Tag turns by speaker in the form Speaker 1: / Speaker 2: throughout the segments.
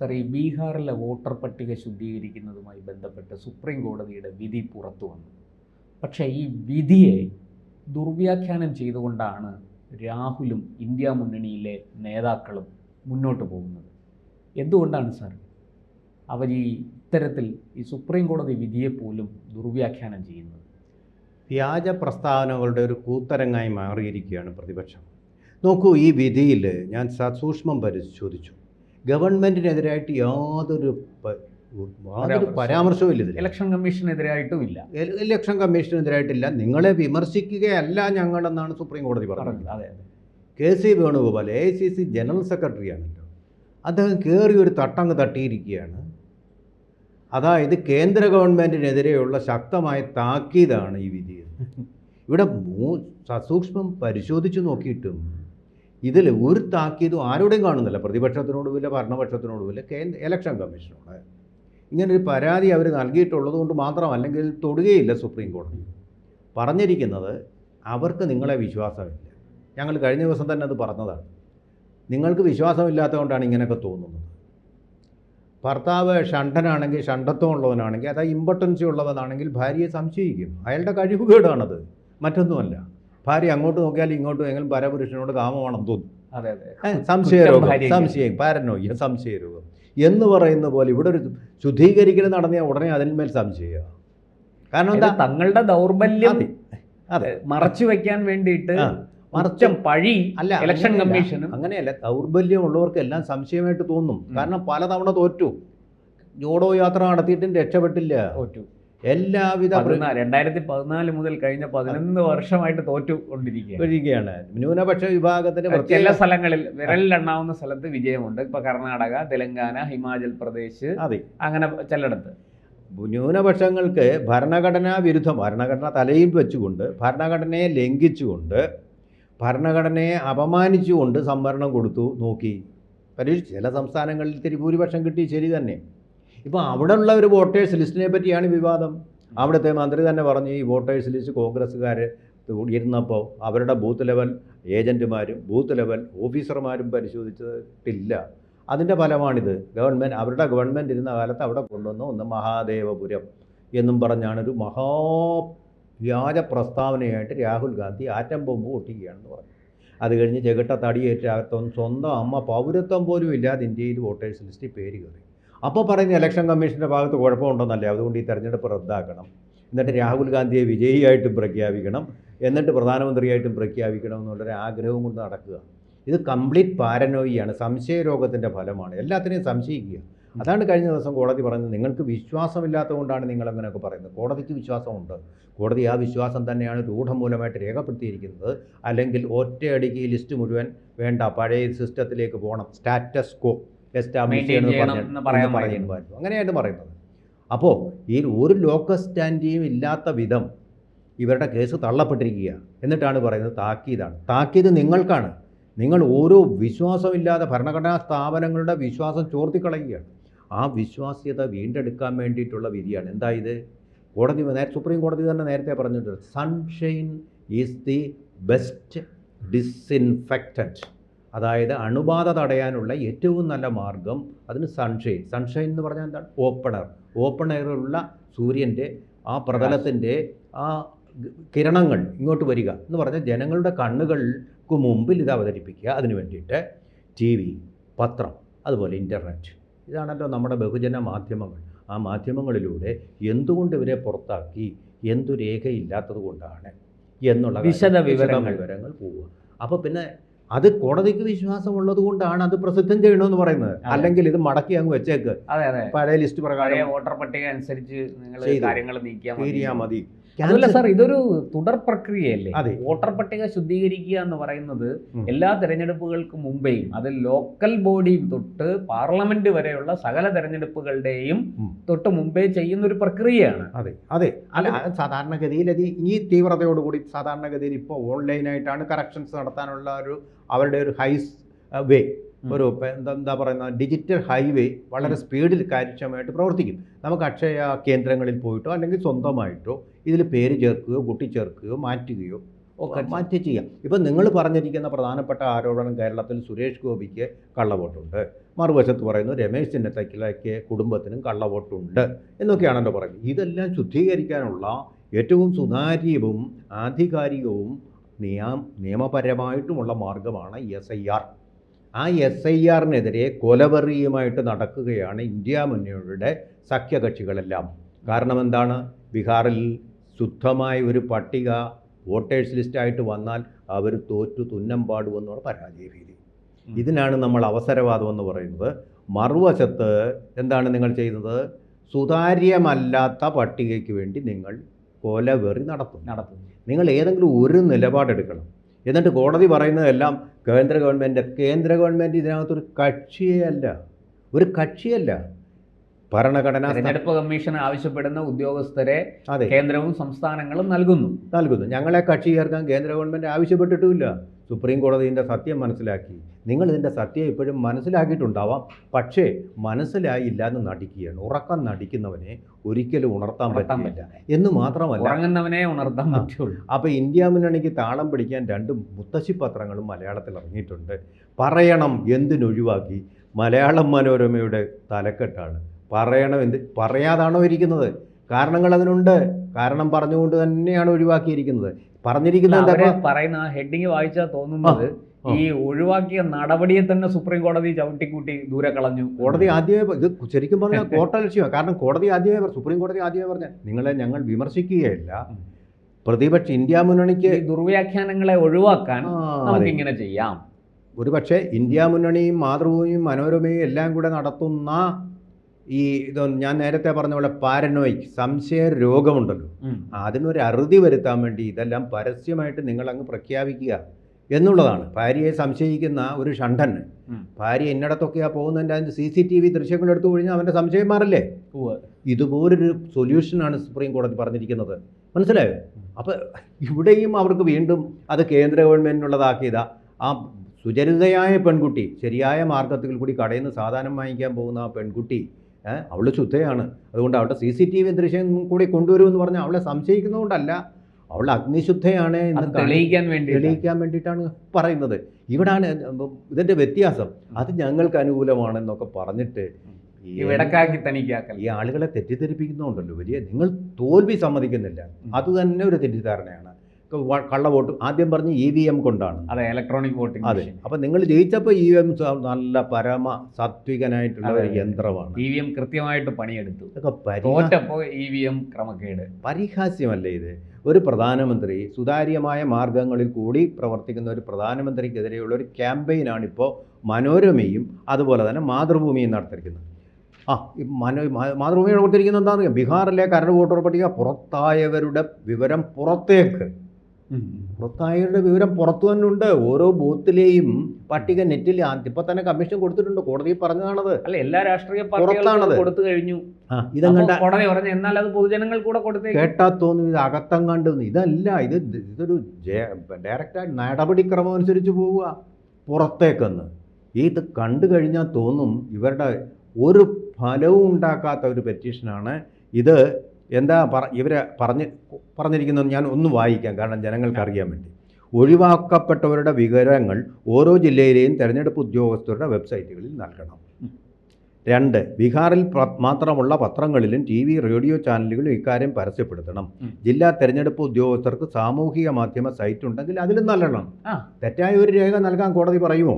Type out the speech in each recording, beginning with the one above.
Speaker 1: Sir ഈ ബീഹാറിലെ voter പട്ടിക ശുദ്ധീകരിക്കുന്നതുമായി ബന്ധപ്പെട്ട് സുപ്രീം കോടതിയുടെ വിധി പുറത്തു വന്നു. പക്ഷേ ഈ വിധിയെ ദുർവ്യാഖ്യാനം ചെയ്തുകൊണ്ടാണ് രാഹുലും ഇന്ത്യ മുന്നണിയിലെ നേതാക്കളും മുന്നോട്ട് പോകുന്നത്. എന്തുകൊണ്ടാണ് സാർ അവർ ഈ ഇത്തരത്തിൽ ഈ സുപ്രീം കോടതി വിധിയെപ്പോലും ദുർവ്യാഖ്യാനം ചെയ്യുന്നത്.
Speaker 2: വ്യാജ പ്രസ്താവനകളുടെ ഒരു കൂത്തരങ്ങായി മാറിയിരിക്കുകയാണ് പ്രതിപക്ഷം. നോക്കൂ ഈ വിധിയിൽ ഞാൻ സസൂക്ഷ്മം പരിശോധിച്ചു. ഗവൺമെന്റിനെതിരായിട്ട് യാതൊരു പരാമർശവും ഇല്ല
Speaker 1: ഇലക്ഷൻ കമ്മീഷനെതിരായിട്ടും ഇല്ല
Speaker 2: ഇലക്ഷൻ കമ്മീഷനെതിരായിട്ടില്ല. നിങ്ങളെ വിമർശിക്കുകയല്ല ഞങ്ങളെന്നാണ് സുപ്രീം കോടതി പറഞ്ഞത്.
Speaker 1: അതെ അതെ.
Speaker 2: K C Venugopal A I C C general സെക്രട്ടറിയാണല്ലോ. അദ്ദേഹം കയറി ഒരു തട്ടങ്ങ് തട്ടിയിരിക്കുകയാണ്. അതായത് കേന്ദ്ര ഗവൺമെന്റിനെതിരെയുള്ള ശക്തമായ താക്കീതാണ് ഈ വിധി ഇവിടെ മൂ സസൂക്ഷ്മം പരിശോധിച്ച് നോക്കിയിട്ടും ഇതിൽ ഒരു താക്കീതും ആരോടെയും കാണുന്നില്ല. പ്രതിപക്ഷത്തിനോടുമില്ല ഭരണപക്ഷത്തിനോടുമില്ല കേന്ദ്ര ഇലക്ഷൻ കമ്മീഷനോട് ഇങ്ങനൊരു പരാതി അവർ നൽകിയിട്ടുള്ളത് കൊണ്ട് മാത്രം അല്ലെങ്കിൽ തൊടുകയില്ല സുപ്രീം കോടതി പറഞ്ഞിരിക്കുന്നത് അവർക്ക് നിങ്ങളെ വിശ്വാസമില്ല. ഞങ്ങൾ കഴിഞ്ഞ ദിവസം തന്നെ അത് പറഞ്ഞതാണ്. നിങ്ങൾക്ക് വിശ്വാസമില്ലാത്തതുകൊണ്ടാണ് ഇങ്ങനെയൊക്കെ തോന്നുന്നത്. ഭർത്താവ് ഷണ്ടനാണെങ്കിൽ ഷണ്ടത്വം ഉള്ളവനാണെങ്കിൽ അതായത് ഇമ്പോർട്ടൻസി ഉള്ളവനാണെങ്കിൽ ഭാര്യയെ സംശയിക്കും അയാളുടെ കഴിവുകേടാണത് മറ്റൊന്നുമല്ല. ഭാര്യ അങ്ങോട്ട് നോക്കിയാൽ ഇങ്ങോട്ട് എങ്കിലും പരപുരുഷനോട് കാമമാണെന്ന് തോന്നും. സംശയരോഗം. സംശയം പാരനോയ്യ സംശയരോഗം. എന്ന് പറയുന്ന പോലെ ഇവിടെ ഒരു ശുദ്ധീകരിക്കൽ നടന്നാൽ ഉടനെ അതിന്മേൽ സംശയം. കാരണം എന്താ?
Speaker 1: തങ്ങളുടെ ദൗർബല്യം
Speaker 2: അതെ
Speaker 1: മറച്ചു വെക്കാൻ വേണ്ടിയിട്ട് മറച്ചം പഴി
Speaker 2: അല്ല
Speaker 1: ഇലക്ഷൻ
Speaker 2: അങ്ങനെയല്ല.
Speaker 1: കമ്മീഷനും
Speaker 2: അങ്ങനെയല്ല. ദൗർബല്യമുള്ളവർക്ക് എല്ലാം സംശയമായിട്ട് തോന്നും. കാരണം പലതവണ തോറ്റു. ജോഡോ യാത്ര നടത്തിയിട്ടും രക്ഷപ്പെട്ടില്ല.
Speaker 1: തോറ്റു.
Speaker 2: എല്ലാവിധ
Speaker 1: രണ്ടായിരത്തി പതിനാല് മുതൽ കഴിഞ്ഞ പതിനൊന്ന് വർഷമായിട്ട് തോറ്റു കൊണ്ടിരിക്കുകയാണ്.
Speaker 2: ന്യൂനപക്ഷ വിഭാഗത്തിന്
Speaker 1: ചില സ്ഥലങ്ങളിൽ വിരലിലെണ്ണാവുന്ന സ്ഥലത്ത് വിജയമുണ്ട്. ഇപ്പൊ കർണാടക തെലങ്കാന ഹിമാചൽ പ്രദേശ്
Speaker 2: അതെ.
Speaker 1: അങ്ങനെ ചിലയിടത്ത്.
Speaker 2: ന്യൂനപക്ഷങ്ങൾക്ക് ഭരണഘടനാ വിരുദ്ധം ഭരണഘടന തലയിൽ വെച്ചുകൊണ്ട് ഭരണഘടനയെ ലംഘിച്ചുകൊണ്ട് ഭരണഘടനയെ അപമാനിച്ചുകൊണ്ട് സംവരണം കൊടുത്തു. നോക്കി. പരീക്ഷ ചില സംസ്ഥാനങ്ങളിൽ ഇത്തിരി ഭൂരിപക്ഷം കിട്ടി ശരി തന്നെ. ഇപ്പോൾ അവിടെ ഉള്ള ഒരു വോട്ടേഴ്സ് ലിസ്റ്റിനെ പറ്റിയാണ് വിവാദം. അവിടുത്തെ മന്ത്രി തന്നെ പറഞ്ഞു ഈ വോട്ടേഴ്സ് ലിസ്റ്റ് കോൺഗ്രസ്സുകാർ ഇരുന്നപ്പോൾ അവരുടെ ബൂത്ത് ലെവൽ ഏജന്റുമാരും ബൂത്ത് ലെവൽ ഓഫീസർമാരും പരിശോധിച്ചിട്ടില്ല. അതിന്റെ ഫലമാണിത്. ഗവൺമെന്റ് അവരുടെ ഗവൺമെന്റ് ഇരുന്ന കാലത്ത് അവിടെ കൊണ്ടുവന്ന ഒന്ന് മഹാദേവപുരം എന്നും പറഞ്ഞാണ് ഒരു മഹാ വ്യാജ പ്രസ്താവനയായിട്ട് രാഹുൽ ഗാന്ധി ആറ്റം ബോംബ് പൊട്ടിക്കുകയാണെന്ന് പറഞ്ഞു. അത് കഴിഞ്ഞ് ചെകിട്ട തടിയേറ്റ് സ്വന്തം അമ്മ പൗരത്വം പോലും ഇല്ലാതെ ഇന്ത്യയിൽ വോട്ടേഴ്സ് ലിസ്റ്റിൽ പേര് കയറി. അപ്പോൾ പറയുന്ന ഇലക്ഷൻ കമ്മീഷന്റെ ഭാഗത്ത് കുഴപ്പമുണ്ടെന്നല്ലേ? അതുകൊണ്ട് ഈ തെരഞ്ഞെടുപ്പ് റദ്ദാക്കണം. എന്നിട്ട് രാഹുൽ ഗാന്ധിയെ വിജയിയായിട്ടും പ്രഖ്യാപിക്കണം. എന്നിട്ട് പ്രധാനമന്ത്രിയായിട്ടും പ്രഖ്യാപിക്കണം എന്നുള്ളൊരു ആഗ്രഹവും കൊണ്ട് നടക്കുക. ഇത് കംപ്ലീറ്റ് പാരനോയിയാണ് സംശയരോഗത്തിന്റെ ഫലമാണ്. എല്ലാത്തിനെയും സംശയിക്കുക. അതാണ് കഴിഞ്ഞ ദിവസം കോടതി പറഞ്ഞത്. നിങ്ങൾക്ക് വിശ്വാസമില്ലാത്തതുകൊണ്ടാണ് നിങ്ങൾ അങ്ങനെയൊക്കെ പറയുന്നത്. കോടതിക്ക് വിശ്വാസമുണ്ട്. കോടതി ആ വിശ്വാസം തന്നെയാണ് രൂഢമൂലമായിട്ട് രേഖപ്പെടുത്തിയിരിക്കുന്നത്. അല്ലെങ്കിൽ ഒറ്റയടിക്ക് ഈ ലിസ്റ്റ് മുഴുവൻ വേണ്ട. പഴയ സിസ്റ്റത്തിലേക്ക് പോകണം. സ്റ്റാറ്റസ് കോ എസ്റ്റാബ്ലിഷ് ചെയ്യണമെന്ന് പറയുന്നു അങ്ങനെയായിട്ട് പറയുന്നത്. അപ്പോൾ ഈ ഒരു ലോക്കൽ സ്റ്റാൻഡിയും ഇല്ലാത്ത വിധം ഇവരുടെ കേസ് തള്ളപ്പെട്ടിരിക്കുകയാണ് എന്നിട്ടാണ് പറയുന്നത് താക്കീതാണ്. താക്കീത് നിങ്ങൾക്കാണ്. നിങ്ങൾ ഓരോ വിശ്വാസമില്ലാതെ ഭരണഘടനാ സ്ഥാപനങ്ങളുടെ വിശ്വാസം ചോർത്തിക്കളയുകയാണ്. ആ വിശ്വാസ്യത വീണ്ടെടുക്കാൻ വേണ്ടിയിട്ടുള്ള വിധിയാണ്. എന്താ ഇത് കോടതി സുപ്രീം കോടതി തന്നെ നേരത്തെ പറഞ്ഞിട്ടുണ്ട്. Sunshine is the best disinfectant അതായത് അണുബാധ തടയാനുള്ള ഏറ്റവും നല്ല മാർഗം അതിന് സൺഷൈൻ സൺഷൈൻ എന്ന് പറഞ്ഞാൽ എന്താണ്? ഓപ്പണർ ഓപ്പൺ എയറിലുള്ള സൂര്യന്റെ ആ പ്രതലത്തിന്റെ ആ കിരണങ്ങൾ ഇങ്ങോട്ട് വരിക എന്ന് പറഞ്ഞാൽ ജനങ്ങളുടെ കണ്ണുകൾക്ക് മുമ്പിൽ ഇത് അവതരിപ്പിക്കുക. അതിന് വേണ്ടിയിട്ട് ടി വി പത്രം അതുപോലെ ഇന്റർനെറ്റ് ഇതാണല്ലോ നമ്മുടെ ബഹുജന മാധ്യമങ്ങൾ. ആ മാധ്യമങ്ങളിലൂടെ എന്തുകൊണ്ട് ഇവരെ പുറത്താക്കി? എന്തു രേഖയില്ലാത്തത് കൊണ്ടാണ്? എന്നുള്ള
Speaker 1: വിശദ വിവരങ്ങൾ.
Speaker 2: വിവരങ്ങൾ പോവുക. അപ്പോൾ പിന്നെ അത് കോടതിക്ക് വിശ്വാസമുള്ളത് കൊണ്ടാണ് അത് പ്രസിദ്ധം ചെയ്യണമെന്ന് പറയുന്നത്. അല്ലെങ്കിൽ ഇത് മടക്കി അങ്ങ് വെച്ചേക്ക്.
Speaker 1: അതെ അതെ.
Speaker 2: പഴയ ലിസ്റ്റ് പ്രകാരം
Speaker 1: വോട്ടർ പട്ടിക അനുസരിച്ച് നിങ്ങൾ കാര്യങ്ങൾ നീക്കിയാൽ മതി.
Speaker 2: മതി
Speaker 1: സാർ ഇതൊരു തുടർ പ്രക്രിയയല്ലേ?
Speaker 2: അതെ.
Speaker 1: വോട്ടർ പട്ടിക ശുദ്ധീകരിക്കുക എന്ന് പറയുന്നത് എല്ലാ തെരഞ്ഞെടുപ്പുകൾക്ക് മുമ്പേയും അത് ലോക്കൽ ബോഡി തൊട്ട് പാർലമെന്റ് വരെയുള്ള സകല തെരഞ്ഞെടുപ്പുകളുടെയും തൊട്ട് മുമ്പേ ചെയ്യുന്ന ഒരു പ്രക്രിയയാണ്.
Speaker 2: അതെ അതെ. അല്ല സാധാരണഗതിയിൽ അത് ഈ തീവ്രതയോടുകൂടി സാധാരണഗതിയിൽ ഇപ്പോൾ ഓൺലൈനായിട്ടാണ് കറക്ഷൻസ് നടത്താനുള്ള ഒരു അവരുടെ ഒരു ഹൈസ് വേ. ഒരു എന്താ എന്താ പറയുന്ന ഡിജിറ്റൽ ഹൈവേ വളരെ സ്പീഡിൽ കാര്യക്ഷമമായിട്ട് പ്രവർത്തിക്കും. നമുക്ക് അക്ഷയ കേന്ദ്രങ്ങളിൽ പോയിട്ടോ അല്ലെങ്കിൽ സ്വന്തമായിട്ടോ ഇതിൽ പേര് ചേർക്കുകയോ കൂട്ടിച്ചേർക്കുകയോ മാറ്റുകയോ
Speaker 1: ഒക്കെ
Speaker 2: മാറ്റി ചെയ്യാം. ഇപ്പം നിങ്ങൾ പറഞ്ഞിരിക്കുന്ന പ്രധാനപ്പെട്ട ആരോപണം കേരളത്തിൽ സുരേഷ് ഗോപിക്ക് കള്ളവോട്ടുണ്ട്. മറുവശത്ത് പറയുന്നു രമേശ് ചെന്നിത്തലയ്ക്ക് കുടുംബത്തിനും കള്ളവോട്ടുണ്ട് എന്നൊക്കെയാണല്ലോ പറയുന്നത്. ഇതെല്ലാം ശുദ്ധീകരിക്കാനുള്ള ഏറ്റവും സുതാര്യവും ആധികാരികവും നിയം നിയമപരമായിട്ടുമുള്ള മാർഗമാണ് എസ് ഐ ആർ ആ എസ് ഐ ആറിനെതിരെ കൊലവെറിയുമായിട്ട് നടക്കുകയാണ് ഇന്ത്യ മുന്നണിയുടെ സഖ്യകക്ഷികളെല്ലാം. കാരണം എന്താണ്? ബീഹാറിൽ ശുദ്ധമായ ഒരു പട്ടിക വോട്ടേഴ്സ് ലിസ്റ്റായിട്ട് വന്നാൽ അവർ തോറ്റു തുന്നം പാടുമെന്നുള്ള പരാജയ ഭീതി ഇതിനാണ് നമ്മൾ അവസരവാദം എന്ന് പറയുന്നത്. മറുവശത്ത് എന്താണ് നിങ്ങൾ ചെയ്യുന്നത്? സുതാര്യമല്ലാത്ത പട്ടികയ്ക്ക് വേണ്ടി നിങ്ങൾ കൊലവെറി നടത്തും
Speaker 1: നടത്തും
Speaker 2: നിങ്ങൾ ഏതെങ്കിലും ഒരു നിലപാടെടുക്കണം. എന്നിട്ട് കോടതി പറയുന്നതെല്ലാം കേന്ദ്ര ഗവൺമെന്റ് കേന്ദ്ര ഗവൺമെന്റ് ഇതിനകത്തൊരു കക്ഷിയേ അല്ല ഒരു കക്ഷിയല്ല. ഭരണഘടന
Speaker 1: തെരഞ്ഞെടുപ്പ് കമ്മീഷൻ ആവശ്യപ്പെടുന്ന ഉദ്യോഗസ്ഥരെ
Speaker 2: അതെ.
Speaker 1: കേന്ദ്രവും സംസ്ഥാനങ്ങളും നൽകുന്നു.
Speaker 2: നൽകുന്നു. ഞങ്ങളെ കക്ഷി ചേർക്കാൻ കേന്ദ്ര ഗവൺമെന്റ് ആവശ്യപ്പെട്ടിട്ടുമില്ല. സുപ്രീം കോടതിന്റെ സത്യം മനസ്സിലാക്കി. നിങ്ങൾ ഇതിന്റെ സത്യം ഇപ്പോഴും മനസ്സിലാക്കിയിട്ടുണ്ടാവാം. പക്ഷേ മനസ്സിലായില്ല എന്ന് നടിക്കുകയാണ്. ഉറക്കം നടിക്കുന്നവനെ ഒരിക്കലും ഉണർത്താൻ പറ്റില്ല. എന്ന് മാത്രമല്ല
Speaker 1: ഉറങ്ങുന്നവനെ ഉണർത്താൻ. പറ്റുള്ളൂ.
Speaker 2: അപ്പോൾ ഇന്ത്യ മുന്നണിക്ക് താളം പിടിക്കാൻ രണ്ട് മുത്തശ്ശി പത്രങ്ങളും മലയാളത്തിൽ ഇറങ്ങിയിട്ടുണ്ട്. പറയണം എന്തിനൊഴിവാക്കി മലയാളം മനോരമയുടെ തലക്കെട്ടാണ്. പറയണം എന്ത്? പറയാതാണോ ഇരിക്കുന്നത്? കാരണങ്ങൾ അതിനുണ്ട്. കാരണം പറഞ്ഞുകൊണ്ട് തന്നെയാണ് ഒഴിവാക്കിയിരിക്കുന്നത്. പറഞ്ഞിരിക്കുന്നത്
Speaker 1: പറയുന്ന ഹെഡിങ് വായിച്ചാൽ തോന്നുന്നത്. ഈ ഒഴിവാക്കിയ നടപടിയെ തന്നെ സുപ്രീം കോടതി ചവിട്ടിക്കൂട്ടി ദൂരെ കളഞ്ഞു.
Speaker 2: കോടതി ആദ്യമേ ഇത് ശരിക്കും പറഞ്ഞാൽ കോട്ടലക്ഷ്യമാണ് കാരണം കോടതി ആദ്യമേ സുപ്രീം കോടതി ആദ്യമേ പറഞ്ഞ നിങ്ങളെ ഞങ്ങൾ വിമർശിക്കുകയല്ല. പ്രതിപക്ഷ ഇന്ത്യ മുന്നണിക്ക്
Speaker 1: ദുർവ്യാഖ്യാനങ്ങളെ ഒഴിവാക്കാൻ
Speaker 2: ആ,
Speaker 1: നമുക്ക് ഇങ്ങനെ ചെയ്യാം.
Speaker 2: ഒരു പക്ഷേ ഇന്ത്യ മുന്നണിയും മാതൃഭൂമിയും മനോരമയും എല്ലാം കൂടെ നടത്തുന്ന ഈ ഇത് ഞാൻ നേരത്തെ പറഞ്ഞ പോലെ പാരനോയിക് സംശയ രോഗമുണ്ടല്ലോ. അതിനൊരു അറുതി വരുത്താൻ വേണ്ടി ഇതെല്ലാം പരസ്യമായിട്ട് നിങ്ങൾ അങ്ങ് പ്രഖ്യാപിക്കുക. എന്നുള്ളതാണ്. ഭാര്യയെ സംശയിക്കുന്ന ഒരു ഷണ്ടൻ
Speaker 1: ഉം.
Speaker 2: ഭാര്യ എന്നിടത്തൊക്കെയാണ് പോകുന്നതിന്റെ അതിന്റെ സി സി ടി വി ദൃശ്യങ്ങൾ എടുത്തു കഴിഞ്ഞാൽ അവന്റെ സംശയം മാറില്ലേ? ഇതുപോലൊരു സൊല്യൂഷനാണ് സുപ്രീം കോടതി പറഞ്ഞിരിക്കുന്നത്. മനസ്സിലായോ? അപ്പോൾ ഇവിടെയും അവർക്ക് വീണ്ടും അത് കേന്ദ്ര ഗവൺമെന്റിനുള്ളതാക്കിയതാ ആ സുചരിതയായ പെൺകുട്ടി ശരിയായ മാർഗത്തിൽ കൂടി കടയിൽ നിന്ന് സാധനം വാങ്ങിക്കാൻ പോകുന്ന ആ പെൺകുട്ടി അവൾ ശുദ്ധയാണ്. അതുകൊണ്ട് അവളുടെ സി സി ടി വി ദൃശ്യം കൂടി കൊണ്ടുവരുമെന്ന് പറഞ്ഞാൽ അവളെ സംശയിക്കുന്നതുകൊണ്ടല്ല. അവൾ അഗ്നിശുദ്ധയാണ്
Speaker 1: തെളിയിക്കാൻ വേണ്ടി
Speaker 2: തെളിയിക്കാൻ വേണ്ടിയിട്ടാണ് പറയുന്നത്. ഇവിടാണ് ഇതിന്റെ വ്യത്യാസം. അത് ഞങ്ങൾക്ക് അനുകൂലമാണെന്നൊക്കെ പറഞ്ഞിട്ട് ഈ
Speaker 1: തനിക്കാക്കൽ.
Speaker 2: ആളുകളെ തെറ്റിദ്ധരിപ്പിക്കുന്നുണ്ടല്ലോ വലിയ. നിങ്ങൾ തോൽവി സമ്മതിക്കുന്നില്ല. അത് തന്നെ ഒരു തെറ്റിദ്ധാരണയാണ്. കള്ളവോട്ട് ആദ്യം പറഞ്ഞ് ഇ വി എം കൊണ്ടാണ്.
Speaker 1: അതെ ഇലക്ട്രോണിക് വോട്ടിംഗ്
Speaker 2: അതെ. അപ്പം നിങ്ങൾ ജയിച്ചപ്പോൾ ഇ വി എം നല്ല പരമ സാത്വികനായിട്ടുള്ള ഒരു യന്ത്രമാണ്.
Speaker 1: ഇ വി എം കൃത്യമായിട്ട് പണിയെടുത്തു. ഇ വി എം ക്രമക്കേട്.
Speaker 2: പരിഹാസ്യമല്ലേ ഇത്? ഒരു പ്രധാനമന്ത്രി സുതാര്യമായ മാർഗങ്ങളിൽ കൂടി പ്രവർത്തിക്കുന്ന ഒരു പ്രധാനമന്ത്രിക്കെതിരെയുള്ള ഒരു ക്യാമ്പയിനാണ് ഇപ്പോൾ മനോരമയും അതുപോലെ തന്നെ മാതൃഭൂമിയും നടത്തിയിരിക്കുന്നത്. ആ മനോ മാതൃഭൂമിയുടെ കൊടുത്തിരിക്കുന്നത് എന്താണെന്ന് ബീഹാറിലെ കരട് വോട്ടർ പട്ടിക പുറത്തായവരുടെ വിവരം പുറത്തേക്ക്. പുറത്തായവരുടെ വിവരം പുറത്തു തന്നെ ഉണ്ട് ഓരോ ബൂത്തിലെയും പട്ടിക നെറ്റിൽ ഇപ്പൊ തന്നെ കമ്മീഷൻ കൊടുത്തിട്ടുണ്ട്. കോടതി പറഞ്ഞതാണത്.
Speaker 1: അല്ല എല്ലാ രാഷ്ട്രീയ
Speaker 2: പുറത്താണത്.
Speaker 1: കൊടുത്തു കഴിഞ്ഞു.
Speaker 2: ഇതങ്ങണ്ട
Speaker 1: കോടതി പറഞ്ഞു എന്നാൽ അത് പൊതുജനങ്ങൾ കൂടെ കൊടുത്തേ
Speaker 2: കേട്ടാ തോന്നും ഇത് കണ്ടു ഇതല്ല ഇത് ഇതൊരു ഡയറക്റ്റായിട്ട് നടപടിക്രമം അനുസരിച്ച് പോവുക. പുറത്തേക്കെന്ന്. ഇത് കണ്ടു കഴിഞ്ഞാൽ തോന്നും ഇവരുടെ ഒരു ഫലവും ഉണ്ടാക്കാത്ത ഒരു പെറ്റീഷനാണ് ഇത്. എന്താ പറ ഇവരെ പറഞ്ഞ് പറഞ്ഞിരിക്കുന്നത് ഞാൻ ഒന്ന് വായിക്കാം കാരണം ജനങ്ങൾക്ക് അറിയാൻ വേണ്ടി. ഒഴിവാക്കപ്പെട്ടവരുടെ വിവരങ്ങൾ ഓരോ ജില്ലയിലെയും തെരഞ്ഞെടുപ്പ് ഉദ്യോഗസ്ഥരുടെ വെബ്സൈറ്റുകളിൽ നൽകണം. രണ്ട് ബീഹാറിൽ മാത്രമുള്ള പത്രങ്ങളിലും ടി വി റേഡിയോ ചാനലുകളിലും ഇക്കാര്യം പരസ്യപ്പെടുത്തണം. ജില്ലാ തെരഞ്ഞെടുപ്പ് ഉദ്യോഗസ്ഥർക്ക് സാമൂഹിക മാധ്യമ സൈറ്റ് ഉണ്ടെങ്കിൽ അതിലും നൽകണം. തെറ്റായ ഒരു രേഖ നൽകാൻ കോടതി പറയുമോ?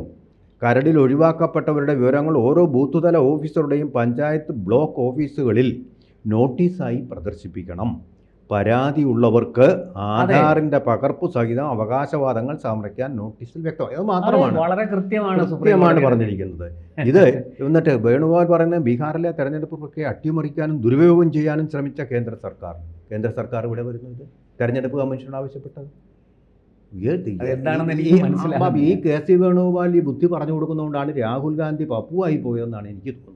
Speaker 2: കരടിൽ ഒഴിവാക്കപ്പെട്ടവരുടെ വിവരങ്ങൾ ഓരോ ബൂത്ത് തല ഓഫീസറുടെയും പഞ്ചായത്ത് ബ്ലോക്ക് ഓഫീസുകളിൽ നോട്ടീസായി പ്രദർശിപ്പിക്കണം. പരാതിയുള്ളവർക്ക് ആധാറിന്റെ പകർപ്പ് സഹിതം അവകാശവാദങ്ങൾ സമർപ്പിക്കാൻ നോട്ടീസിൽ വ്യക്തമായി. അത് മാത്രമാണ്.
Speaker 1: വളരെ കൃത്യമാണ് സുപ്രീം
Speaker 2: കൃത്യമാണ് പറഞ്ഞിരിക്കുന്നത്. ഇത് എന്നിട്ട് വേണുഗോപാൽ പറയുന്നത് ബീഹാറിലെ തെരഞ്ഞെടുപ്പ് പ്രക്രിയ അട്ടിമറിക്കാനും ദുരുപയോഗം ചെയ്യാനും ശ്രമിച്ച കേന്ദ്ര സർക്കാർ. കേന്ദ്ര സർക്കാർ ഇവിടെ വരുന്നത് തെരഞ്ഞെടുപ്പ് കമ്മീഷൻ ആവശ്യപ്പെട്ടത്? ഈ കെ സി വേണുഗോപാൽ ഈ ബുദ്ധി പറഞ്ഞു കൊടുക്കുന്നതുകൊണ്ടാണ് രാഹുൽ ഗാന്ധി പപ്പുവായി പോയതെന്നാണ് എനിക്ക് തോന്നുന്നത്.